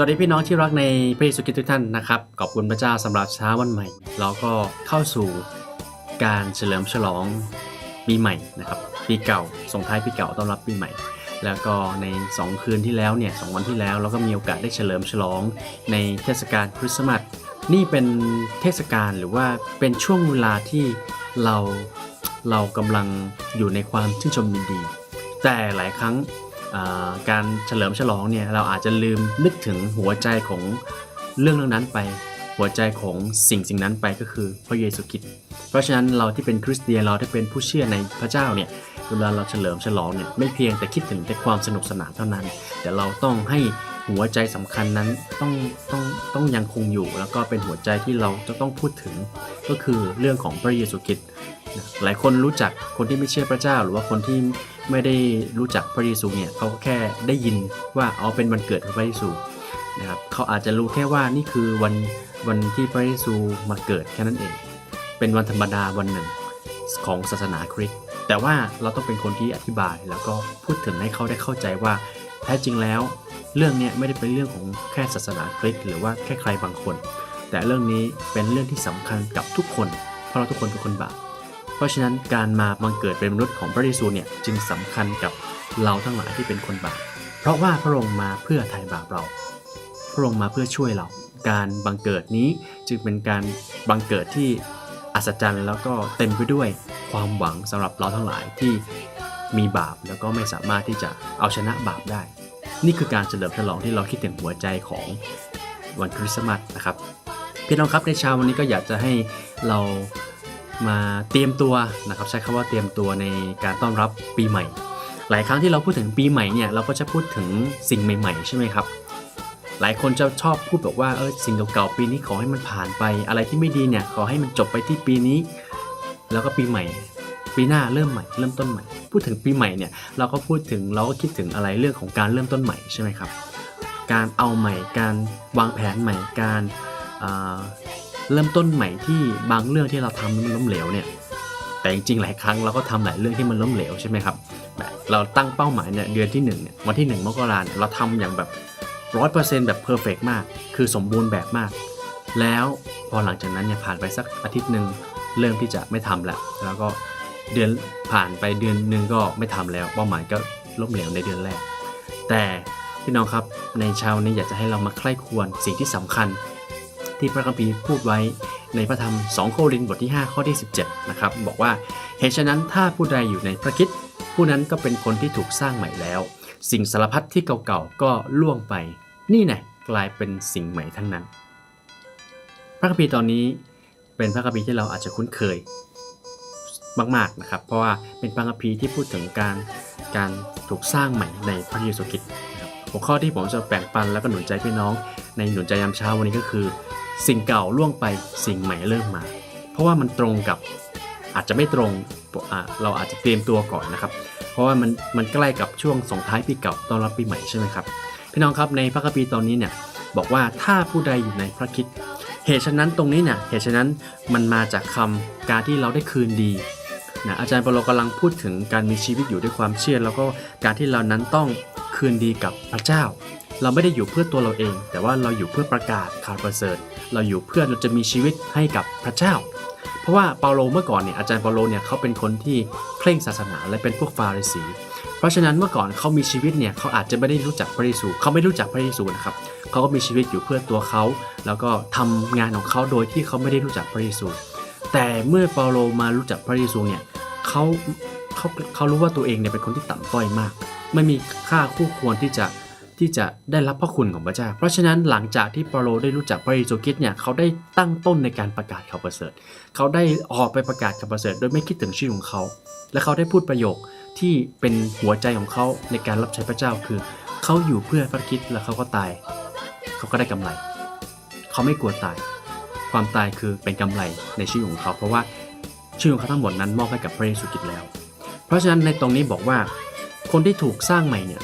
สวัสดีพี่น้องที่รักในพระเยซูคริสต์ทุกท่านนะครับขอบคุณพระเจ้าสำหรับเช้าวันใหม่เราก็เข้าสู่การเฉลิมฉลองปีใหม่นะครับปีเก่าส่งท้ายปีเก่าต้อนรับปีใหม่ แล้วก็ใน 2 คืนที่แล้วเนี่ยสวันที่แล้วเราก็มีโอกาสได้เฉลิมฉลองในเทศกาลคริสต์มาสนี่เป็นเทศกาลหรือว่าเป็นช่วงเวลาที่เราเรากำลังอยู่ในความชื่นชมยินดี แต่หลายครั้ง การเฉลิมฉลองเนี่ยเราอาจจะลืมนึกถึงหัวใจของเรื่องเรื่องนั้นไป หัวใจของสิ่งสิ่งนั้นไปก็คือพระเยซูคริสต์เพราะฉะนั้นเราที่เป็นคริสเตียนเราที่เป็นผู้เชื่อในพระเจ้าเนี่ยเวลาเราเฉลิมฉลองเนี่ยไม่เพียงแต่คิดถึงแต่ความสนุกสนานเท่านั้น แต่เราต้องให้หัวใจสำคัญนั้นต้องต้องต้องยังคงอยู่ แล้วก็เป็นหัวใจที่เราจะต้องพูดถึง ก็คือเรื่องของพระเยซูคริสต์หลายคนรู้จักคนที่ไม่เชื่อพระเจ้า หรือว่าคนที่ ไม่ได้รู้จักพระเยซูเนี่ยเขาก็แค่ได้ยินว่าเอาเป็นวันเกิดของพระเยซูนะครับเขาอาจจะรู้แค่ว่านี่คือวันวันที่พระเยซูมาเกิดแค่นั้นเอง เป็นวันธรรมดาวันหนึ่งของศาสนาคริสต์แต่ว่าเราต้องเป็นคนที่อธิบายแล้วก็พูดถึงให้เขาได้เข้าใจว่าแท้จริงแล้ว เรื่องนี้ไม่ได้เป็นเรื่องของแค่ศาสนาคริสต์หรือว่าแค่ใครบางคน แต่เรื่องนี้เป็นเรื่องที่สำคัญกับทุกคน เพราะเราทุกคนเป็นคนบาป เพราะฉะนั้นการมาบังเกิดเป็นมนุษย์ของพระเยซูเนี่ยจึงสำคัญกับเราทั้งหลายที่เป็นคนบาป เพราะว่าพระองค์มาเพื่อไถ่บาปเรา พระองค์มาเพื่อช่วยเรา การบังเกิดนี้จึงเป็นการบังเกิดที่อัศจรรย์แล้วก็เต็มไปด้วยความหวังสำหรับเราทั้งหลายที่มีบาปแล้วก็ไม่สามารถที่จะเอาชนะบาปได้ นี่คือการเฉลิมฉลองที่เราคิดถึงหัวใจของวันคริสต์มาสนะครับ พี่น้องครับในเช้าวันนี้ก็อยากจะให้เรา มาเตรียมตัวนะครับใช้คำว่าเตรียมตัวในการต้อนรับปีใหม่ หลายครั้งที่เราพูดถึงปีใหม่เนี่ยเราก็จะพูดถึงสิ่งใหม่ ๆ ใช่ไหมครับ หลายคนจะชอบพูดบอกว่าเออสิ่งเก่าๆปีนี้ขอให้มันผ่านไป อะไรที่ไม่ดีเนี่ยขอให้มันจบไปที่ปีนี้ แล้วก็ปีใหม่ ปีหน้าเริ่มใหม่เริ่มต้นใหม่ พูดถึงปีใหม่เนี่ยเราก็พูดถึงเราก็คิดถึงอะไรเรื่องของการเริ่มต้นใหม่ใช่ไหมครับการเอาใหม่การวางแผนใหม่การ เริ่มต้นใหม่ที่บางเรื่องที่เราทำมันล้มเหลวเนี่ยแต่จริงๆหลายครั้งเราก็ทำหลายเรื่องที่มันล้มเหลวใช่ไหมครับแบบเราตั้งเป้าหมายเนี่ยเดือนที่1เนี่ยวันที่ 1 มกราเนี่ยเราทำอย่างแบบร้อยเปอร์เซ็นต์แบบเพอร์เฟกมาก คือสมบูรณ์แบบมาก แล้วพอหลังจากนั้นเนี่ยผ่านไปสักอาทิตย์หนึ่งเริ่มที่จะไม่ทำแล้ว แล้วก็เดือนผ่านไปเดือนหนึ่งก็ไม่ทำแล้ว เป้าหมายก็ล้มเหลวในเดือนแรก แต่พี่น้องครับในเช้านี้อยากจะให้เรามาใคร่ควรสิ่งที่สำคัญ ที่พระคัมภีร์พูดไว้ในพระธรรม 2 โครินธ์บทที่ 5 ข้อที่ 17 นะครับ บอกว่าเหตุฉะนั้นถ้าผู้ใดอยู่ในพระคิดผู้นั้นก็เป็นคนที่ถูกสร้างใหม่แล้ว สิ่งสารพัดที่เก่าๆก็ล่วงไป นี่แน่กลายเป็นสิ่งใหม่ทั้งนั้น พระคัมภีร์ตอนนี้เป็นพระคัมภีร์ที่เราอาจจะคุ้นเคยมากๆนะครับ เพราะว่าเป็นพระคัมภีร์ที่พูดถึงการการถูกสร้างใหม่ในพระเยซูคริสต์นะครับหัวข้อที่ผมจะแบ่งปันแล้วก็หนุนใจพี่น้อง ในหนุนใจยามเช้าวันนี้ก็คือ สิ่งเก่าล่วงไปสิ่งใหม่เริ่มมา เพราะว่ามันตรงกับอาจจะไม่ตรงเราอาจจะเตรียมตัวก่อนนะครับ เพราะว่ามันมันใกล้กับช่วงส่งท้ายปีเก่าต้อนรับปีใหม่ใช่ไหมครับพี่น้องครับในพระคัมภีร์ตอนนี้เนี่ยบอกว่าถ้าผู้ใดอยู่ในพระคิด เหตุฉะนั้นตรงนี้เนี่ยเหตุฉะนั้นมันมาจากคำการที่เราได้คืนดีนะอาจารย์เปโลกำลังพูดถึงการมีชีวิตอยู่ด้วยความเชื่อ แล้วก็การที่เรานั้นต้องคืนดีกับพระเจ้า เราไม่ได้อยู่เพื่อตัวเราเอง แต่ว่าเราอยู่เพื่อประกาศข่าวประเสริฐ เราอยู่เพื่อเราจะมีชีวิตให้กับพระเจ้า เพราะว่าเปาโลเมื่อก่อนเนี่ยอาจารย์เปาโลเนี่ยเขาเป็นคนที่เคร่งศาสนาและเป็นพวกฟาริสี เพราะฉะนั้นเมื่อก่อนเขามีชีวิตเนี่ยเขาอาจจะไม่ได้รู้จักพระเยซูเขาไม่รู้จักพระเยซูนะครับเขาก็มีชีวิตอยู่เพื่อตัวเขา แล้วก็ทำงานของเขาโดยที่เขาไม่ได้รู้จักพระเยซู แต่เมื่อเปาโลมารู้จักพระเยซูเนี่ยเขาเขาเขารู้ว่าตัวเองเนี่ยเป็นคนที่ต่ำต้อยมาก ไม่มีค่าคู่ควรที่จะ ที่จะได้รับพระคุณของพระเจ้า เพราะฉะนั้นหลังจากที่เปาโลได้รู้จักพระเยซูคริสต์เนี่ยเขาได้ตั้งต้นในการประกาศข่าวประเสริฐ เขาได้ออกไปประกาศข่าวประเสริฐ โดยไม่คิดถึงชื่อของเขา และเขาได้พูดประโยคที่เป็นหัวใจของเขาในการรับใช้พระเจ้าคือเขาอยู่เพื่อพระคิดแล้วเขาก็ตาย เขาก็ได้กำไร เขาไม่กลัวตาย ความตายคือเป็นกำไรในชีวิตของเขา เพราะว่าชีวิตของเขาทั้งหมดนั้นมอบให้กับพระเยซูคริสต์แล้ว เพราะฉะนั้นในตรงนี้บอกว่า คนที่ถูกสร้างใหม่เนี่ย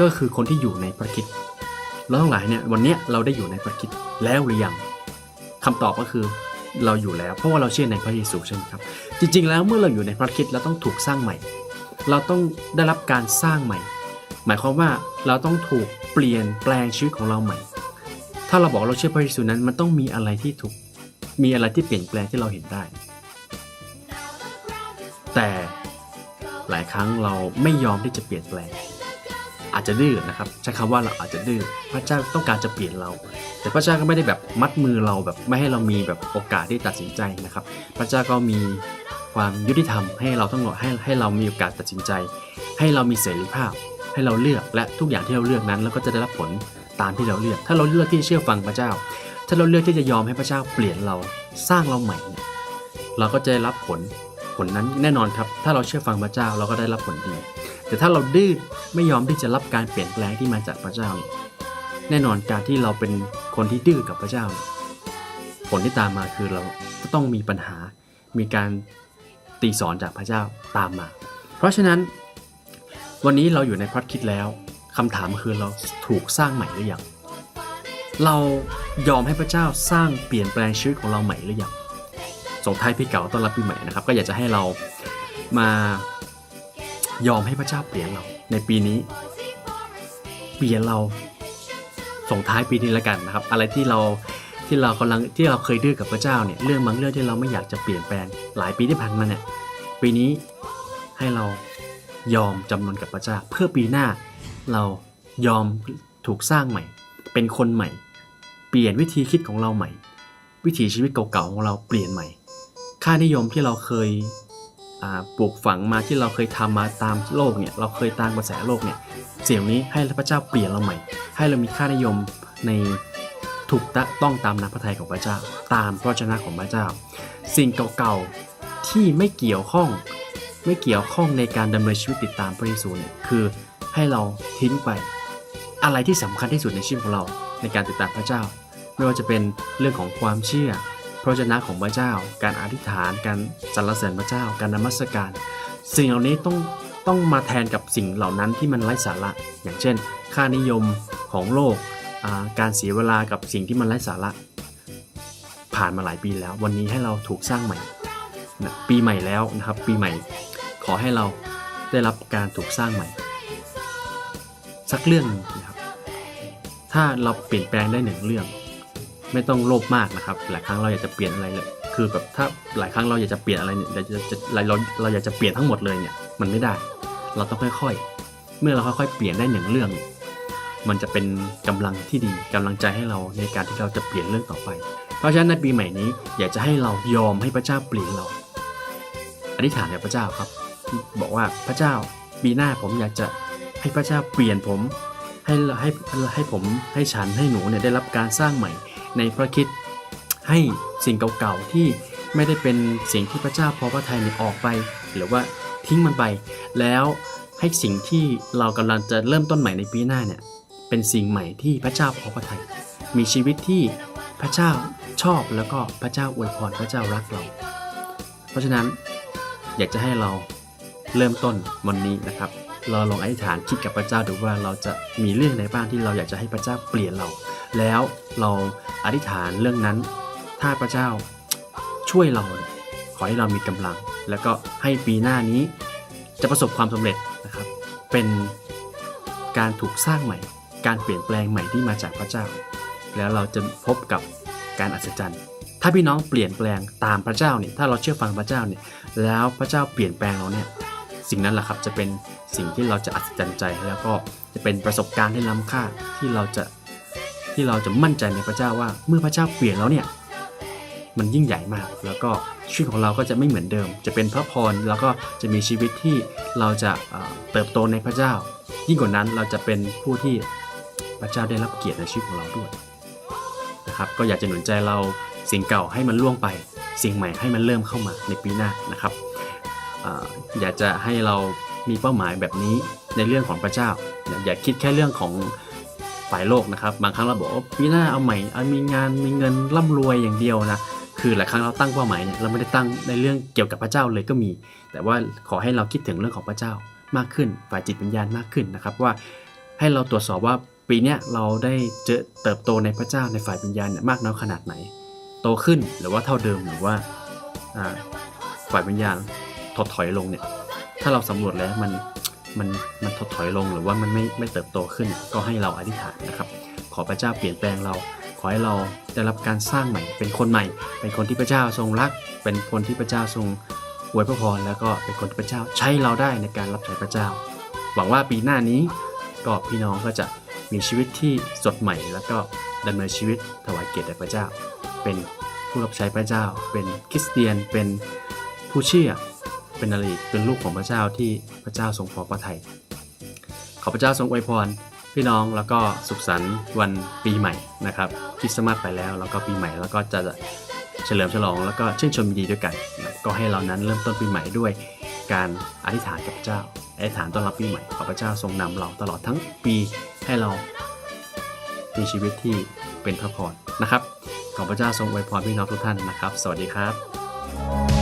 ก็คือคนที่อยู่ในพระคิดเราทั้งหลายเนี่ยวันนี้เราได้อยู่ในพระคิดแล้วหรือยังคำตอบก็คือเราอยู่แล้ว เพราะว่าเราเชื่อในพระเยซูใช่ไหมครับ จริง ๆ แล้วเมื่อเราอยู่ในพระคิดเราต้องถูกสร้างใหม่ เราต้องได้รับการสร้างใหม่ หมายความว่าเราต้องถูกเปลี่ยนแปลงชีวิตของเราใหม่ ถ้าเราบอกเราเชื่อพระเยซูนั้นมันต้องมีอะไรที่ถูกมีอะไรที่เปลี่ยนแปลงที่เราเห็นได้ แต่หลายครั้งเราไม่ยอมที่จะเปลี่ยนแปลง อาจจะดื้อนะครับใช้คำว่าเราอาจจะดื้อพระเจ้าต้องการจะเปลี่ยนเรา แต่พระเจ้าก็ไม่ได้แบบมัดมือเราแบบไม่ให้เรามีแบบโอกาสที่ตัดสินใจนะครับ พระเจ้าก็มีความยุติธรรมให้เราทั้งหมดให้ให้เรามีโอกาสตัดสินใจ ให้เรามีเสรีภาพ ให้เราเลือกและทุกอย่างที่เราเลือกนั้นเราก็จะได้รับผลตามที่เราเลือก ถ้าเราเลือกที่เชื่อฟังพระเจ้า ถ้าเราเลือกที่จะยอมให้พระเจ้าเปลี่ยนเราสร้างเราใหม่เนี่ยเราก็จะได้รับผลผลนั้นแน่นอนครับ ถ้าเราเชื่อฟังพระเจ้าเราก็ได้รับผลดี แต่ถ้าเราดื้อไม่ยอมที่จะรับการเปลี่ยนแปลงที่มาจากพระเจ้าเนี่ยแน่นอนการที่เราเป็นคนที่ดื้อกับพระเจ้าเนี่ยผลที่ตามมาคือเราก็ต้องมีปัญหา มีการตีสอนจากพระเจ้าตามมา เพราะฉะนั้น วันนี้เราอยู่ในพระคิดแล้วคำถามคือเราถูกสร้างใหม่หรือยัง เรายอมให้พระเจ้าสร้างเปลี่ยนแปลงชีวิตของเราใหม่หรือยังส่งท้ายปีเก่าต้อนรับปีใหม่นะครับ ก็อยากจะให้เรามา ยอมให้พระเจ้าเปลี่ยนเราในปีนี้ เปลี่ยนเราส่งท้ายปีนี้แล้วกันนะครับ อะไรที่เราที่เรากำลังที่เราเคยดื้อกับพระเจ้าเนี่ยเรื่องบางเรื่องที่เราไม่อยากจะเปลี่ยนแปลงหลายปีที่ผ่านมาเนี่ยปีนี้ให้เรายอมจำนนกับพระเจ้า เพื่อปีหน้าเรายอมถูกสร้างใหม่ เป็นคนใหม่ เปลี่ยนวิธีคิดของเราใหม่ วิถีชีวิตเก่าๆของเราเปลี่ยนใหม่ ค่านิยมที่เราเคย ปลูกฝังมาที่เราเคยทำมาตามโลกเนี่ยเราเคยตามกระแสโลกเนี่ยเสี่ยงนี้ให้พระเจ้าเปลี่ยนเราใหม่ ให้เรามีค่านิยมในถูกต,ต้องตามน้ำพระทัยของพระเจ้า ตามพระวจนะของพระเจ้า สิ่งเก่าๆที่ไม่เกี่ยวข้องไม่เกี่ยวข้องในการดำเนินชีวิตติดตามพระเยซูเนี่ยคือให้เราทิ้งไป อะไรที่สำคัญที่สุดในชีวิตของเราในการติดตามพระเจ้า ไม่ว่าจะเป็นเรื่องของความเชื่อ พระวจนะของพระเจ้า การอธิษฐาน การสรรเสริญพระเจ้า การนมัสการ สิ่งเหล่านี้ต้องต้องมาแทนกับสิ่งเหล่านั้นที่มันไร้สาระ อย่างเช่น ค่านิยมของโลก การเสียเวลากับสิ่งที่มันไร้สาระ ผ่านมาหลายปีแล้ว วันนี้ให้เราถูกสร้างใหม่นะปีใหม่แล้วนะครับ ปีใหม่ ขอให้เราได้รับการถูกสร้างใหม่ สักเรื่องนะครับ ถ้าเราเปลี่ยนแปลงได้หนึ่งเรื่อง ไม่ต้องโลภมากนะครับ หลายครั้งเราอยากจะเปลี่ยนอะไรเลย คือแบบถ้าหลายครั้งเราอยากจะเปลี่ยนอะไรเนี่ยอยาจะเราเราเราอยากจะเปลี่ยนทั้งหมดเลยเนี่ยมันไม่ได้ เราต้องค่อยๆ เมื่อเราค่อยๆ เปลี่ยนได้หนึ่งเรื่อง มันจะเป็นกำลังที่ดีกำลังใจให้เราในการที่เราจะเปลี่ยนเรื่องต่อไป เพราะฉะนั้นในปีใหม่นี้อยากจะให้เรายอมให้พระเจ้าเปลี่ยนเรา อธิษฐานกับพระเจ้าครับ บอกว่าพระเจ้าปีหน้าผมอยากจะให้พระเจ้าเปลี่ยนผมให้ให้ให้ผมให้ฉันให้หนูเนี่ยได้รับการสร้างใหม่ ในพระคิดให้สิ่งเก่าๆที่ไม่ได้เป็นสิ่งที่พระเจ้าพอพระทัยเนี่ยออกไป หรือว่าทิ้งมันไป แล้วให้สิ่งที่เรากำลังจะเริ่มต้นใหม่ในปีหน้าเนี่ยเป็นสิ่งใหม่ที่พระเจ้าพอพระทัยมีชีวิตที่พระเจ้าชอบแล้วก็พระเจ้าอวยพรพระเจ้ารักเรา เพราะฉะนั้นอยากจะให้เราเริ่มต้นวันนี้นะครับ เราลองอธิษฐานคิดกับพระเจ้าดูว่าเราจะมีเรื่องไหนบ้างที่เราอยากจะให้พระเจ้าเปลี่ยนเรา แล้วเราอธิษฐานเรื่องนั้น ถ้าพระเจ้าช่วยเราขอให้เรามีกำลัง แล้วก็ให้ปีหน้านี้จะประสบความสำเร็จนะครับ เป็นการถูกสร้างใหม่ การเปลี่ยนแปลงใหม่ที่มาจากพระเจ้า แล้วเราจะพบกับการอัศจรรย์ถ้าพี่น้องเปลี่ยนแปลงตามพระเจ้าเนี่ยถ้าเราเชื่อฟังพระเจ้าเนี่ยแล้วพระเจ้าเปลี่ยนแปลงเราเนี่ย สิ่งนั้นแหละครับจะเป็นสิ่งที่เราจะอัศจรรย์ใจ แล้วก็จะเป็นประสบการณ์ที่ล้ำค่าที่เราจะที่เราจะมั่นใจในพระเจ้าว่า เมื่อพระเจ้าเปลี่ยนแล้วเนี่ยมันยิ่งใหญ่มาก แล้วก็ชีวิตของเราก็จะไม่เหมือนเดิม จะเป็นพระพรแล้วก็จะมีชีวิตที่เราจะเติบโตในพระเจ้า ยิ่งกว่านั้นเราจะเป็นผู้ที่พระเจ้าได้รับเกียรติในชีวิตของเราด้วยนะครับก็อยากจะหนุนใจเราสิ่งเก่าให้มันล่วงไป สิ่งใหม่ให้มันเริ่มเข้ามาในปีหน้านะครับ อยากจะให้เรามีเป้าหมายแบบนี้ในเรื่องของพระเจ้า อย่าคิดแค่เรื่องของฝ่ายโลกนะครับ บางครั้งเราบอกว่าปีหน้าเอาใหม่เอามีงานมีเงินร่ำรวยอย่างเดียวนะคือหลายครั้งเราตั้งเป้าหมายเนี่ยเราไม่ได้ตั้งในเรื่องเกี่ยวกับพระเจ้าเลยก็มี แต่ว่าขอให้เราคิดถึงเรื่องของพระเจ้ามากขึ้น ฝ่ายจิตวิญญาณมากขึ้นนะครับว่าให้เราตรวจสอบว่าปีนี้เราได้เจอเติบโตในพระเจ้าในฝ่ายวิญญาณเนี่ยมากน้อยขนาดไหน โตขึ้นหรือว่าเท่าเดิมหรือว่าฝ่ายวิญญาณ ถดถอยลงเนี่ย ถ้าเราสำรวจแล้วมันมันมันถดถอยลงหรือว่ามันไม่ไม่เติบโตขึ้น ก็ให้เราอธิษฐานนะครับ ขอพระเจ้าเปลี่ยนแปลงเราขออให้เราได้รับการสร้างใหม่ เป็นคนใหม่ เป็นคนที่พระเจ้าทรงรัก เป็นคนที่พระเจ้าทรงอวยพระพรแล้วก็เป็นคนที่พระเจ้าใช้เราได้ในการรับใช้พระเจ้า หวังว่าปีหน้านี้ก็พี่น้องก็จะมีชีวิตที่สดใหม่ แล้วก็ดำเนินชีวิตถวายเกียรติแด่พระเจ้า เป็นผู้รับใช้พระเจ้า เป็นคริสเตียนเป็นผู้เชื่อ เป็นอะไรเป็นลูกของพระเจ้าที่พระเจ้าทรงพอพระทัยขอพระเจ้าทรงอวยพร พี่น้องแล้วก็สุขสันต์วันปีใหม่นะครับคริสต์มาสไปแล้วแล้วก็ปีใหม่แล้วก็จะเฉลิมฉลองแล้วก็ชื่นชมดีด้วยกัน ก็ให้เรานั้นเริ่มต้นปีใหม่ด้วยการอธิษฐานกับพระเจ้าอธิษฐานต้อนรับปีใหม่ขอพระเจ้าทรงนำเราตลอดทั้งปีให้เรามีชีวิตที่เป็นพระพรนะครับ ขอพระเจ้าทรงอวยพรพี่น้องทุกท่านนะครับ สวัสดีครับ